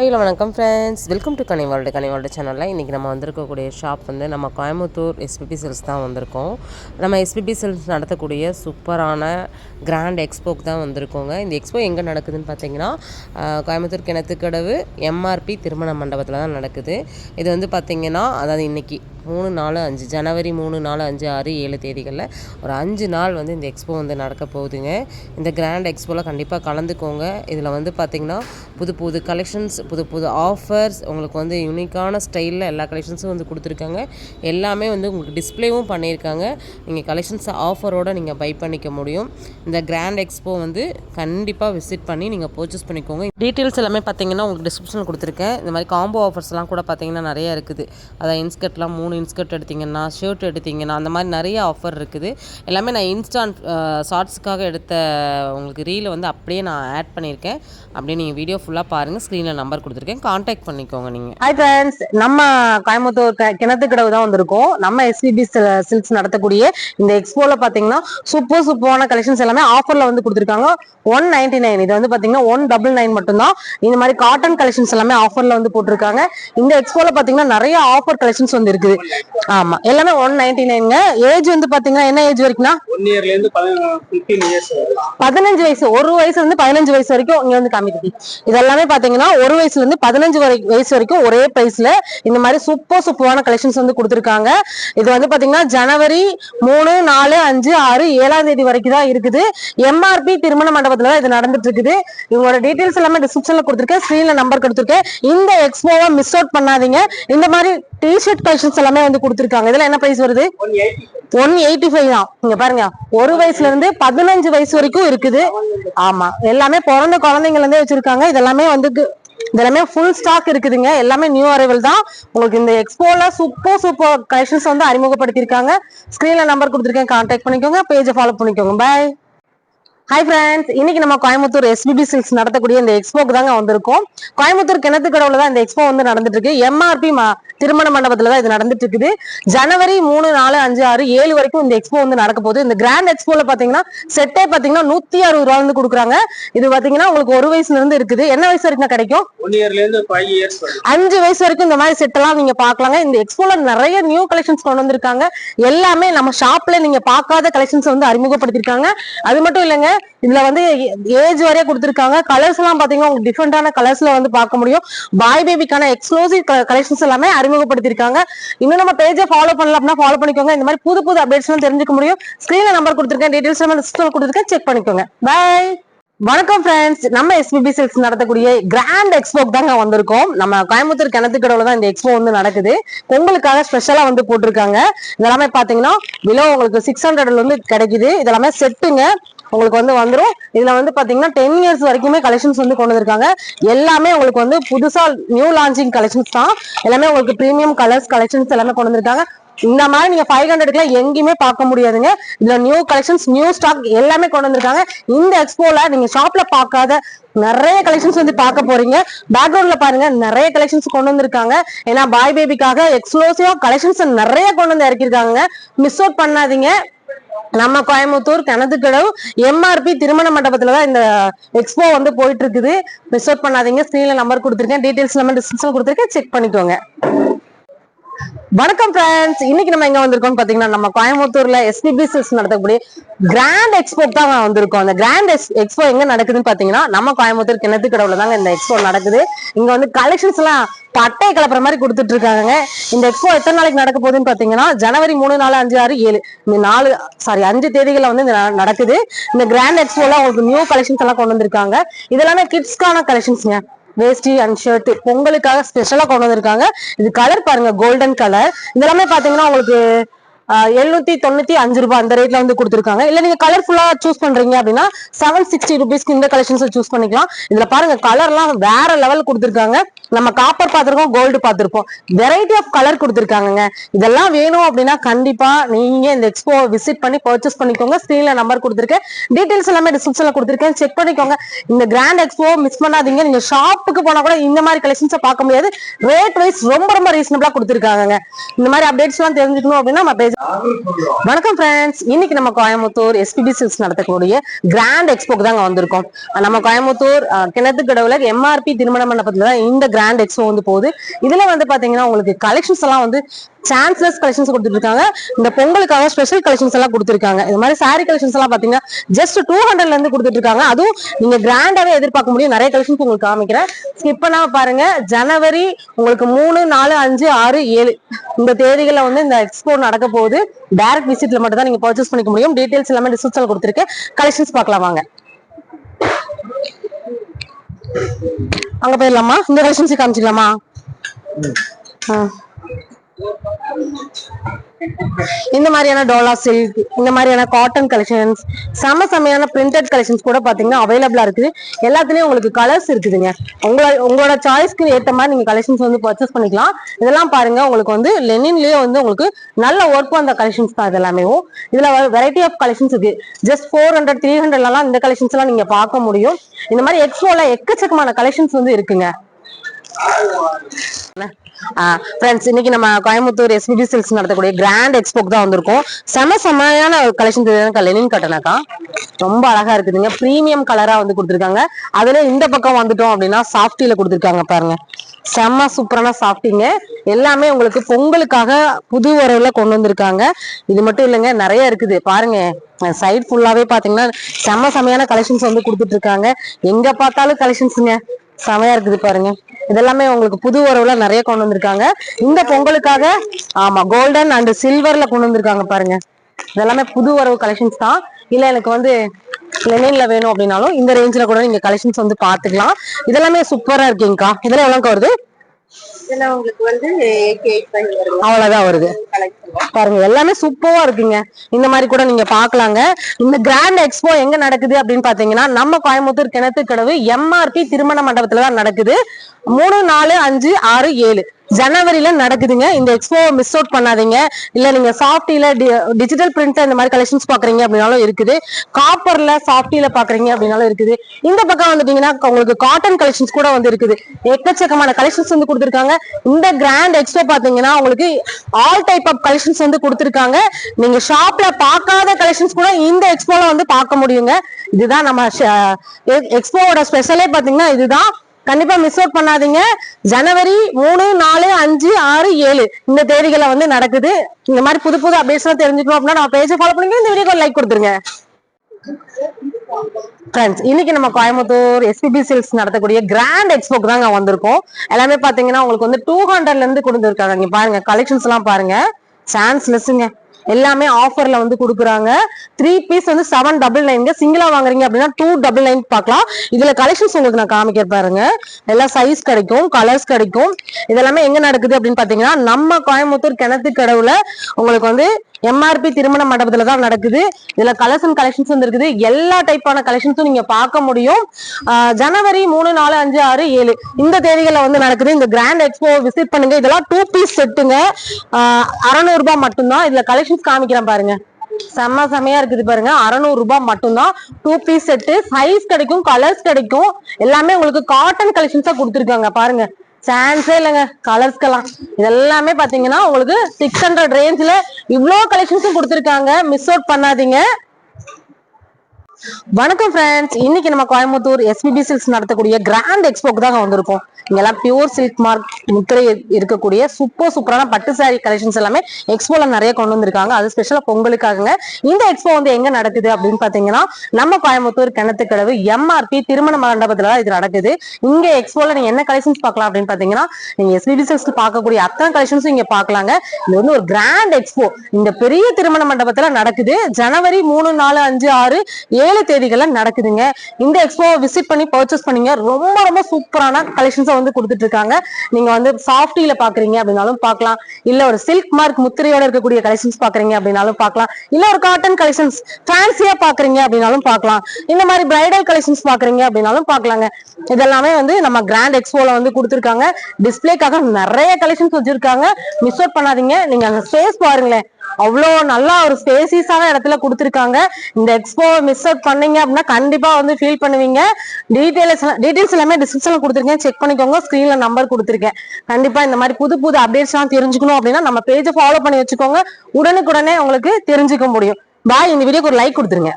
Hello வணக்கம் friends welcome to கனிவால்டு கனிவால்டு சேனலில் இன்றைக்கி நம்ம வந்திருக்கக்கூடிய ஷாப் வந்து நம்ம கோயம்புத்தூர் எஸ்பிபி செல்ஸ் தான் வந்திருக்கோம். நம்ம எஸ்பிபி செல்ஸ் நடத்தக்கூடிய சூப்பரான கிராண்ட் எக்ஸ்போக்கு தான் வந்திருக்கோங்க. இந்த எக்ஸ்போ எங்கே நடக்குதுன்னு பார்த்தீங்கன்னா கோயம்புத்தூர் கிணத்துக்கடவு எம்ஆர்பி திருமண மண்டபத்தில் தான் நடக்குது. இது வந்து பார்த்திங்கன்னா அதாவது இன்றைக்கி மூணு நாலு அஞ்சு ஜனவரி மூணு நாலு அஞ்சு ஆறு ஏழு தேதிகளில் ஒரு அஞ்சு நாள் வந்து இந்த எக்ஸ்போ வந்து நடக்க போகுதுங்க. இந்த கிராண்ட் எக்ஸ்போவில் கண்டிப்பாக கலந்துக்கோங்க. இதில் வந்து பார்த்திங்கன்னா புது புது கலெக்ஷன்ஸ் புது புது ஆஃபர்ஸ் உங்களுக்கு வந்து யூனிக்கான ஸ்டைலில் எல்லா கலெக்ஷன்ஸும் வந்து கொடுத்துருக்காங்க. எல்லாமே வந்து உங்களுக்கு டிஸ்ப்ளேவும் பண்ணியிருக்காங்க. நீங்கள் கலெக்ஷன்ஸ் ஆஃபரோடு நீங்கள் பை பண்ணிக்க முடியும். இந்த கிராண்ட் எக்ஸ்போ வந்து கண்டிப்பாக விசிட் பண்ணி நீங்கள் பர்ச்சேஸ் பண்ணிக்கோங்க. டீட்டெயில்ஸ் எல்லாமே பார்த்தீங்கன்னா உங்களுக்கு டிஸ்கிரிப்ஷன் கொடுத்துருக்கேன். இந்த மாதிரி காம்போ ஆஃபர்ஸ்லாம் கூட பார்த்தீங்கன்னா நிறைய இருக்குது. அதான் இன்ஸ்கர்ட்லாம் மூணு இன்ஸ்கர்ட் எடுத்தீங்கன்னா ஷர்ட் எடுத்தீங்கன்னா அந்த மாதிரி நிறைய ஆஃபர் இருக்குது. எல்லாமே நான் இன்ஸ்டான் ஷார்ட்ஸுக்காக எடுத்த உங்களுக்கு ரீலை வந்து அப்படியே நான் ஆட் பண்ணியிருக்கேன். அப்படியே நீங்கள் வீடியோ ஃபுல்லாக பாருங்கள் ஸ்க்ரீனில் நம்பர் கொடுத்துருக்கேன். காண்டாக்ட் பண்ணிக்கோங்க நீங்கள் ஹாய் ஃப்ரெண்ட்ஸ் நம்ம கோயம்புத்தூர் க- கிணத்துக்கடவு தான் வந்திருக்கோம். நம்ம எஸ்பிபி சில்க்ஸ் நடத்தக்கூடிய இந்த எக்ஸ்போவில் பார்த்தீங்கன்னா சூப்பர் சூப்பரான கலெக்ஷன்ஸ் எல்லாமே ஆஃபரில் வந்து கொடுத்துருக்காங்க. ஒன் நைன்டி நைன் இது வந்து பார்த்தீங்கன்னா ஒன் டபுள் நைன் மட்டும்தான். இந்த மாதிரி காட்டன் கலெக்ஷன்ஸ் எல்லாமே ஆஃபரில் வந்து போட்டிருக்காங்க. இந்த எக்ஸ்போவில் பார்த்தீங்கன்னா நிறைய ஆஃபர் கலெக்ஷன்ஸ் வந்து இருக்குது. ஆமா எல்லாமே ஒன் நைன்டி நைன்ங்க ஏஜ் வந்து பாத்தீங்கன்னா என்ன ஏஜ் வரைக்கும்னா? இருந்து பதினஞ்சு வயசு ஒரு வயசு வந்து பதினஞ்சு வயசு வரைக்கும் இங்க வந்து காமிக்குது. இது எல்லாமே பாத்தீங்கன்னா ஒரு வயசுல இருந்து பதினஞ்சு வயசு வரைக்கும் ஒரே பிரைஸ்ல இந்த மாதிரி சூப்பர் சூப்பரான கலெக்ஷன்ஸ் வந்து கொடுத்துருக்காங்க. இது வந்து பாத்தீங்கன்னா ஜனவரி மூணு நாலு அஞ்சு ஆறு ஏழாம் தேதி வரைக்கும் தான் இருக்குது. எம்ஆர்பி திருமண மண்டபத்துல தான் இது நடந்துட்டு இருக்குது. இவங்களோட டீடைல்ஸ் எல்லாமே டிஸ்கிரிப்ஷன்ல கொடுத்துருக்கேன். ஸ்கிரீன்ல நம்பர் கொடுத்துருக்கேன். இந்த எக்ஸ்போவை மிஸ் அவுட் பண்ணாதீங்க. இந்த மாதிரி டி ஷர்ட் கலெக்ஷன்ஸ் எல்லாமே வந்து கொடுத்துருக்காங்க. இதுல என்ன பிரைஸ் வருது? ஒன் எயிட்டி ஃபைவ் தான். இங்க பாருங்க. ஒரு வயசுல இருந்து பதினஞ்சு வயசு வரைக்கும் இருக்குது. ஆமா. எல்லாமே பிறந்த குழந்தைங்கள இருந்தே வச்சிருக்காங்க. இதெல்லாமே வந்து இதெல்லாமே ஃபுல் ஸ்டாக் இருக்குதுங்க. எல்லாமே நியூ அரைவல் தான். உங்களுக்கு இந்த எக்ஸ்போல சூப்பர் சூப்பர் கலெக்ஷன்ஸ் வந்து அறிமுகப்படுத்தியிருக்காங்க. ஸ்கிரீன்ல நம்பர் கொடுத்துருக்கேன். கான்டாக்ட் பண்ணிக்கோங்க. பேஜை ஃபாலோ பண்ணிக்கோங்க. பாய் ஹாய் ஃப்ரெண்ட்ஸ் இன்னைக்கு நம்ம கோயம்புத்தூர் எஸ்பிபி சில்க்ஸ் நடத்தக்கூடிய இந்த எக்ஸ்போக்கு தாங்க வந்திருக்கோம். கோயம்புத்தூர் கிணத்து கடவுல தான் இந்த எக்ஸ்போ வந்து நடந்துட்டு இருக்கு எம்ஆர்பி திருமண மண்டபத்துல தான் இது நடந்துட்டு இருக்குது ஜனவரி மூணு நாலு அஞ்சு ஆறு ஏழு வரைக்கும் இந்த எக்ஸ்போ வந்து நடக்க போகுது. இந்த கிராண்ட் எக்ஸ்போல பாத்தீங்கன்னா செட்டே பாத்தீங்கன்னா நூத்தி அறுபது ரூபா வந்து கொடுக்குறாங்க. இது பாத்தீங்கன்னா உங்களுக்கு ஒரு வயசுல இருந்து இருக்குது. என்ன வயசு வரைக்கும் கிடைக்கும்? அஞ்சு வயசு வரைக்கும் இந்த மாதிரி செட் எல்லாம் நீங்க பாக்கலாங்க. இந்த எக்ஸ்போல நிறைய நியூ கலெக்ஷன்ஸ் கொண்டு வந்திருக்காங்க. எல்லாமே நம்ம ஷாப்ல நீங்க பார்க்காத கலெக்ஷன்ஸ் வந்து அறிமுகப்படுத்திருக்காங்க. அது மட்டும் இல்லைங்க இதுல வந்து ஏஜ் வரைய கொடுத்திருக்காங்க. கலர்ஸ் எல்லாம் பாத்தீங்கன்னா உங்களுக்கு டிஃப்ரெண்டான கலர்ஸ்ல வந்து பார்க்க முடியும். பாய் பேபிக்கான எக்ஸ்க்ளூசிவ் கலெக்ஷன்ஸ் எல்லாமே அறிமுகப்படுத்திருக்காங்க இன்னும் நம்ம பேஜை ஃபாலோ பண்ணல அப்படின்னா ஃபாலோ பண்ணிக்கோங்க. இந்த மாதிரி புது புது அப்டேட்ஸ் எல்லாம் தெரிஞ்சுக்க முடியும். ஸ்கிரீன்ல நம்பர் கொடுத்துருக்கேன் டீடைல்ஸ் நம்ம கொடுத்துருக்கேன். செக் பண்ணிக்கோங்க. பை வணக்கம் ஃப்ரெண்ட்ஸ் நம்ம எஸ்பிபி சில்க்ஸ் நடத்தக்கூடிய கிராண்ட் எக்ஸ்போக்கு தாங்க வந்திருக்கோம். நம்ம கோயம்புத்தூர் கிணத்துக்கடவுல தான் இந்த எக்ஸ்போ வந்து நடக்குது. பொங்கலுக்காக ஸ்பெஷலா வந்து போட்டிருக்காங்க. இதெல்லாமே பாத்தீங்கன்னா விலோ உங்களுக்கு சிக்ஸ் ஹண்ட்ரட்ல வந்து கிடைக்குது. இதெல்லாமே செட்டுங்க. உங்களுக்கு வந்து வந்துடும் இதுல வந்து பாத்தீங்கன்னா டென் இயர்ஸ் வரைக்குமே கலெக்ஷன்ஸ் வந்து கொண்டு வந்திருக்காங்க. எல்லாமே உங்களுக்கு வந்து புதுசா நியூ லான்ச்சிங் கலெக்ஷன்ஸ் தான். எல்லாமே உங்களுக்கு பிரீமியம் கலர்ஸ் கலெக்ஷன்ஸ் எல்லாமே கொண்டு வந்திருக்காங்க. இந்த மாதிரி நீங்க ஃபைவ் ஹண்ட்ரட்க்குலாம் எங்கேயுமே பார்க்க முடியாதுங்க. இதுல நியூ கலெக்ஷன்ஸ் நியூ ஸ்டாக் எல்லாமே கொண்டு வந்திருக்காங்க. இந்த எக்ஸ்போல நீங்க ஷாப்ல பார்க்காத நிறைய கலெக்ஷன்ஸ் வந்து பார்க்க போறீங்க. பேக்ரவுண்ட்ல பாருங்க நிறைய கலெக்ஷன்ஸ் கொண்டு வந்திருக்காங்க. ஏன்னா பாய் பேபிக்காக எக்ஸ்க்ளூசிவா கலெக்ஷன்ஸ் நிறைய கொண்டு வந்து இறக்கிருக்காங்க மிஸ் அவுட் பண்ணாதீங்க. நம்ம கோயம்புத்தூர் கிணத்துக்கடவு எம்ஆர்பி திருமண மண்டபத்துல தான் இந்த எக்ஸ்போ வந்து போயிட்டு இருக்குது. மிஸ் அவுட் பண்ணாதீங்க. ஸ்கிரீன்ல நம்பர் கொடுத்துருக்கேன். டீடைல்ஸ் நம்ம டிஸ்கிரிப்ஷன் கொடுத்துருக்கேன். செக் பண்ணிக்கோங்க. வணக்கம் ஃப்ரெண்ட்ஸ் இன்னைக்கு நம்ம எங்க வந்திருக்கோம் பாத்தீங்கன்னா நம்ம கோயம்புத்தூர்ல எஸ்பிபி சில்ஸ் நடத்தக்கூடிய கிராண்ட் எக்ஸ்போ தான் வந்திருக்கோம். அந்த கிராண்ட் எக்ஸ்போ எங்க நடக்குதுன்னு பாத்தீங்கன்னா நம்ம கோயம்புத்தூர் கிணத்து கடவுள தாங்க இந்த எக்ஸ்போ நடக்குது. இங்க வந்து கலெக்ஷன்ஸ் எல்லாம் பட்டை கலப்புற மாதிரி கொடுத்துட்டு இருக்காங்க இந்த எக்ஸ்போ எத்தனை நாளைக்கு நடக்க போகுதுன்னு பாத்தீங்கன்னா ஜனவரி மூணு நாலு அஞ்சு ஆறு ஏழு இந்த நாலு சாரி அஞ்சு தேதிகள்ல வந்து இந்த ந- நடக்குது. இந்த கிராண்ட் எக்ஸ்போல உங்களுக்கு நியூ கலெக்ஷன்ஸ் எல்லாம் கொண்டு வந்திருக்காங்க. இதெல்லாமே கிட்ஸ்க்கான கலெக்ஷன்ஸ்ங்க வேஸ்டி அண்ட் ஷர்ட் பொங்கலுக்காக ஸ்பெஷலா கொண்டு வந்திருக்காங்க இது கலர் பாருங்க கோல்டன் கலர் இதெல்லாமே பாத்தீங்கன்னா உங்களுக்கு எழுநூத்தி தொண்ணூத்தி அஞ்சு ரூபாய் அந்த ரேட்ல வந்து கொடுத்துருக்காங்க. இல்ல நீங்க கலர்ஃபுல்லா சூஸ் பண்றீங்க அப்படின்னா செவன் சிக்ஸ்டி ருபீஸ்க்கு இந்த கலெக்ஷன்ஸ் சூஸ் பண்ணிக்கலாம். இதுல பாருங்க கலர்லாம் வேற லெவல் கொடுத்துருக்காங்க. நம்ம காப்பர் பார்த்துருக்கோம் கோல்டு பார்த்துருக்கோம் வெரைட்டி ஆஃப் கலர் கொடுத்துருக்காங்கங்க. இதெல்லாம் வேணும் அப்படின்னா கண்டிப்பா நீங்க இந்த எக்ஸ்போ விசிட் பண்ணி பர்ச்சேஸ் பண்ணிக்கோங்க. ஸ்க்ரீனில் நம்பர் கொடுத்துருக்கேன். டீடைல்ஸ் எல்லாமே டிஸ்கிரிப்ஷன்ல கொடுத்துருக்கேன். செக் பண்ணிக்கோங்க. இந்த கிராண்ட் எக்ஸ்போ மிஸ் பண்ணாதீங்க. நீங்க ஷாப்புக்கு போனா கூட இந்த மாதிரி கலெக்ஷன்ஸை பார்க்க முடியாது. ரேட் வைஸ் ரொம்ப ரொம்ப ரீசனபிளா கொடுத்துருக்காங்க இந்த மாதிரி அப்டேட்ஸ் எல்லாம் தெரிஞ்சுக்கணும் அப்படின்னா நம்ம பேஜ் வணக்கம் ஃப்ரெண்ட்ஸ் இன்னைக்கு நம்ம கோயம்புத்தூர் எஸ்பிபி சில்ஸ் நடத்தக்கூடிய கிராண்ட் எக்ஸ்போக்கு தாங்க வந்திருக்கோம். நம்ம கோயம்புத்தூர் கிணத்துக்கடவுல கிணத்து கடவுல எம்ஆர்பி திருமண மண்டபத்துல தான் இந்த கிராண்ட் எக்ஸ்போ வந்து போகுது. இதுல வந்து பாத்தீங்கன்னா உங்களுக்கு கலெக்ஷன்ஸ் எல்லாம் வந்து சான்ஸ்லெஸ் கலெக்ஷன்ஸ் கொடுத்துருக்காங்க இந்த பொங்கலுக்காக ஸ்பெஷல் கலெக்ஷன்ஸ் எல்லாம் கொடுத்துருக்காங்க. இந்த மாதிரி சாரி கலெக்ஷன்ஸ் எல்லாம் பாத்தீங்கன்னா ஜஸ்ட் டூ ஹண்ட்ரட்ல இருந்து கொடுத்துட்டு இருக்காங்க. அதுவும் நீங்க கிராண்டாவே எதிர்பார்க்க முடியும். நிறைய கலெக்ஷன்ஸ் உங்களுக்கு காமிக்கிறேன். ஸ்கிப் பண்ணாம பாருங்க. ஜனவரி உங்களுக்கு மூணு நாலு அஞ்சு ஆறு ஏழு இந்த தேதிகளில் வந்து இந்த எக்ஸ்போ நடக்க போகுது. டைரக்ட் விசிட்ல மட்டும் தான் நீங்க பர்ச்சேஸ் பண்ணிக்க முடியும். டீடைல்ஸ் எல்லாமே டிஸ்கிரிப்ஷன் கொடுத்துருக்கேன். கலெக்ஷன்ஸ் பார்க்கலாம் வாங்க. அங்க போயிடலாமா இந்த கலெக்ஷன்ஸ் காமிச்சிக்கலாமா ஆ. இந்த மாதிரியான டோலா சில்க் இந்த மாதிரியான காட்டன் கலெக்ஷன்ஸ் செம செமையான பிரிண்டட் கலெக்ஷன்ஸ் கூட பாத்தீங்கன்னா அவைலபிளா இருக்குது. எல்லாத்துலயும் உங்களுக்கு கலர்ஸ் இருக்குதுங்க. உங்களோட உங்களோட சாய்ஸ்க்கு ஏற்ற மாதிரி நீங்க கலெக்ஷன்ஸ் வந்து பர்ச்சேஸ் பண்ணிக்கலாம். இதெல்லாம் பாருங்க உங்களுக்கு வந்து லெனின்லயே வந்து உங்களுக்கு நல்ல ஒர்க் வந்த கலெக்ஷன்ஸ் தான் இதெல்லாமே இதுல வெரைட்டி ஆஃப் கலெக்ஷன்ஸ் இருக்கு. ஜஸ்ட் ஃபோர் ஹண்ட்ரட் த்ரீ ஹண்ட்ரட்லாம் இந்த கலெக்ஷன்ஸ் எல்லாம் நீங்க பார்க்க முடியும். இந்த மாதிரி எக்ஸ்போல எக்கச்சக்கமான கலெக்ஷன்ஸ் வந்து இருக்குங்க. ஃப்ரெண்ட்ஸ் இன்னைக்கு நம்ம கோயம்புத்தூர் எஸ்பிபி சில்க்ஸ் நடத்தக்கூடிய கிராண்ட் எக்ஸ்போக்கு தான் வந்திருக்கோம். செம செமையான கலெக்ஷன் லெனின் கட்டனாக்கா ரொம்ப அழகா இருக்குதுங்க. ப்ரீமியம் கலரா வந்து கொடுத்துருக்காங்க. அதுல இந்த பக்கம் வந்துட்டோம் அப்படின்னா சாஃப்டில கொடுத்துருக்காங்க பாருங்க. செம்ம சூப்பரான சாப்பிட்டீங்க எல்லாமே உங்களுக்கு பொங்கலுக்காக புது உறவுல கொண்டு வந்திருக்காங்க. இது மட்டும் இல்லைங்க நிறைய இருக்குது. பாருங்க சைட் ஃபுல்லாவே பாத்தீங்கன்னா செம்ம செமையான கலெக்ஷன்ஸ் வந்து கொடுத்துட்டு இருக்காங்க. எங்க பார்த்தாலும் கலெக்ஷன்ஸுங்க செமையா இருக்குது பாருங்க. இதெல்லாமே உங்களுக்கு புது உறவுல நிறைய கொண்டு வந்திருக்காங்க. இந்த பொங்கலுக்காக ஆமா கோல்டன் அண்ட் சில்வர்ல கொண்டு வந்திருக்காங்க பாருங்க. இதெல்லாமே புது உறவு கலெக்ஷன்ஸ் தான். இல்ல எனக்கு வந்து லெனின்ல வேணும் அப்படின்னாலும் இந்த ரேஞ்சில கூட நீங்க கலெக்ஷன்ஸ் வந்து பாத்துக்கலாம் இதெல்லாமே சூப்பரா இருக்கீங்கக்கா. இதெல்லாம் எவ்வளவுக்கா வருது? அவ்வளவுதான் வருது. பாருங்க எல்லாமே சூப்பரா இருக்குங்க. இந்த மாதிரி கூட நீங்க பாக்கலாங்க இந்த கிராண்ட் எக்ஸ்போ எங்க நடக்குது அப்படின்னு பாத்தீங்கன்னா நம்ம கோயம்புத்தூர் கிணத்து கடவு எம்ஆர்பி திருமண மண்டபத்துல தான் நடக்குது. மூணு நாலு அஞ்சு ஆறு ஏழு. ஜனவரியில நடக்குதுங்க. இந்த எக்ஸ்போ மிஸ் அவுட் பண்ணாதீங்க. இல்ல நீங்க சாஃப்டில டிஜிட்டல் பிரிண்ட் இந்த மாதிரி கலெக்ஷன்ஸ் பாக்குறீங்க அப்படின்னாலும் இருக்குது. காப்பர்ல சாஃப்டில பாக்குறீங்க அப்படின்னாலும் இருக்குது. இந்த பக்கம் வந்துட்டீங்கன்னா உங்களுக்கு காட்டன் கலெக்ஷன்ஸ் கூட வந்து இருக்குது. எக்கச்சக்கமான கலெக்ஷன்ஸ் வந்து கொடுத்துருக்காங்க. இந்த கிராண்ட் எக்ஸ்போ பாத்தீங்கன்னா உங்களுக்கு ஆல் டைப் ஆஃப் கலெக்ஷன்ஸ் வந்து கொடுத்துருக்காங்க. நீங்க ஷாப்ல பார்க்காத கலெக்ஷன்ஸ் கூட இந்த எக்ஸ்போல வந்து பார்க்க முடியுங்க. இதுதான் நம்ம எக்ஸ்போவோட ஸ்பெஷலே பாத்தீங்கன்னா இதுதான். கண்டிப்பா மிஸ் அவுட் பண்ணாதீங்க. ஜனவரி மூணு நாலு அஞ்சு ஆறு ஏழு. இந்த தேதிகளை வந்து நடக்குது. இந்த மாதிரி புது புது அப்டேட்ஸ் எல்லாம் தெரிஞ்சுக்கணும் அப்படின்னா நம்ம பேஜை ஃபாலோ பண்ணுங்க. இந்த வீடியோக்கு லைக் கொடுத்துருங்க. ஃப்ரெண்ட்ஸ் இன்னைக்கு நம்ம கோயம்புத்தூர் எஸ்பிபி சில்க்ஸ் நடத்தக்கூடிய கிராண்ட் எக்ஸ்போக்கு தாங்க வந்திருக்கோம். எல்லாமே பாத்தீங்கன்னா உங்களுக்கு வந்து டூ ஹண்ட்ரட்ல இருந்து கொடுத்துருக்காங்க. இங்க பாருங்க கலெக்ஷன்ஸ் எல்லாம் பாருங்க. சான்ஸ் லெஸ்ஸுங்க எல்லாமே ஆஃபர்ல வந்து கொடுக்குறாங்க. த்ரீ பீஸ் வந்து செவன் டபுள் நைன்ங்க சிங்கிளா வாங்குறீங்க அப்படின்னா டூ டபுள் நைன் பார்க்கலாம் இதுல கலெக்ஷன்ஸ் உங்களுக்கு நான் காமிக்க பாருங்க. எல்லா சைஸ் கிடைக்கும் கலர்ஸ் கிடைக்கும். இதெல்லாமே எங்க நடக்குது அப்படின்னு பாத்தீங்கன்னா நம்ம கோயம்புத்தூர் கிணத்து கடவுல உங்களுக்கு வந்து எம்ஆர்பி திருமண மண்டபத்துல தான் நடக்குது. இதுல கலர்ஸ் அண்ட் கலெக்ஷன்ஸ் வந்து இருக்குது. எல்லா டைப்பான கலெக்ஷன்ஸும் நீங்க பார்க்க முடியும். ஜனவரி மூணு நாலு அஞ்சு ஆறு ஏழு. இந்த தேதிகள்ல வந்து நடக்குது. இந்த கிராண்ட் எக்ஸ்போ விசிட் பண்ணுங்க. இதெல்லாம் டூ பீஸ் செட்டுங்க அறநூறு ரூபாய் மட்டும்தான். இதுல கலெக்ஷன்ஸ் காமிக்கிறேன் பாருங்க. செம்ம செம்மையா இருக்குது பாருங்க. அறநூறு ரூபாய் மட்டும்தான். டூ பீஸ் செட்டு சைஸ் கிடைக்கும் கலர்ஸ் கிடைக்கும். எல்லாமே உங்களுக்கு காட்டன் கலெக்ஷன்ஸா கொடுத்துருக்காங்க. பாருங்க. சான்ஸே இல்லைங்க. கலர்ஸ்க்கெல்லாம் இதெல்லாமே பாத்தீங்கன்னா உங்களுக்கு சிக்ஸ் ஹண்ட்ரட் ரேஞ்சில் இவ்வளோ கலெக்ஷன்ஸும் கொடுத்துருக்காங்க. மிஸ் அவுட் பண்ணாதீங்க. வணக்கம் ஃப்ரெண்ட்ஸ் இன்னைக்கு நம்ம கோயம்புத்தூர் எஸ்பிபி சில்க்ஸ் நடத்தக்கூடிய கிராண்ட் எக்ஸ்போக்கு தான் வந்திருக்கோம். இங்கெல்லாம் பியூர் சில்க் மார்க் முத்திரை இருக்கக்கூடிய சூப்பர் சூப்பரான பட்டு சாரி கலெக்ஷன்ஸ் எல்லாமே எக்ஸ்போல நிறைய கொண்டு வந்திருக்காங்க. அது ஸ்பெஷலா பொங்கலுக்காகங்க. இந்த எக்ஸ்போ வந்து எங்க நடக்குது அப்படின்னு பாத்தீங்கன்னா நம்ம கோயம்புத்தூர் கிணத்துக்கடவு எம்ஆர்பி திருமண மண்டபத்துல தான் இது நடக்குது. இங்க எக்ஸ்போல நீங்க என்ன கலெக்ஷன்ஸ் பார்க்கலாம் அப்படின்னு பாத்தீங்கன்னா நீங்க எஸ்பிபி சில்க்ஸ் பார்க்கக்கூடிய அத்தனை கலெக்ஷன்ஸும் இங்க பாக்கலாங்க இது வந்து ஒரு கிராண்ட் எக்ஸ்போ இந்த பெரிய திருமண மண்டபத்துல நடக்குது. ஜனவரி மூணு நாலு அஞ்சு ஆறு ஏழு தேதிகள்ல நடக்குதுங்க. இந்த எக்ஸ்போவை விசிட் பண்ணி பர்ச்சேஸ் பண்ணீங்க. ரொம்ப ரொம்ப சூப்பரான கலெக்ஷன்ஸை வந்து கொடுத்துட்டு இருக்காங்க. நீங்க வந்து சாஃப்டில பாக்குறீங்க அப்படின்னாலும் பார்க்கலாம் இல்ல ஒரு சில்க் மார்க் முத்திரையோட இருக்கக்கூடிய கலெக்ஷன்ஸ் பாக்குறீங்க அப்படின்னாலும் பார்க்கலாம் இல்ல ஒரு காட்டன் கலெக்ஷன்ஸ் ஃபேன்சியா பாக்குறீங்க அப்படின்னாலும் பார்க்கலாம் இந்த மாதிரி பிரைடல் கலெக்ஷன்ஸ் பாக்குறீங்க அப்படின்னாலும் பார்க்கலாங்க இதெல்லாமே வந்து நம்ம கிராண்ட் எக்ஸ்போல வந்து கொடுத்துருக்காங்க. டிஸ்பிளேக்காக நிறைய கலெக்ஷன்ஸ் வச்சிருக்காங்க. மிஸ் அவுட் பண்ணாதீங்க. நீங்க அந்த ஸ்பேஸ் பாருங்களேன். அவ்வளோ நல்லா ஒரு ஸ்பேசியஸான இடத்துல கொடுத்துருக்காங்க. இந்த எக்ஸ்போ மிஸ் அவுட் பண்ணீங்க அப்படின்னா கண்டிப்பா வந்து ஃபீல் பண்ணுவீங்க. டீடைல்ஸ் டீடைல்ஸ் எல்லாமே டிஸ்கிரிப்ஷன்ல கொடுத்துருக்கேன். செக் பண்ணிக்கோங்க. ஸ்க்ரீனில் நம்பர் கொடுத்துருக்கேன். கண்டிப்பா இந்த மாதிரி புது புது அப்டேட்ஸ் எல்லாம் தெரிஞ்சுக்கணும் அப்படின்னா நம்ம பேஜை ஃபாலோ பண்ணி வச்சுக்கோங்க. உடனுக்குடனே உங்களுக்கு தெரிஞ்சுக்க முடியும். பாய் இந்த வீடியோக்கு ஒரு லைக் கொடுத்துருங்க.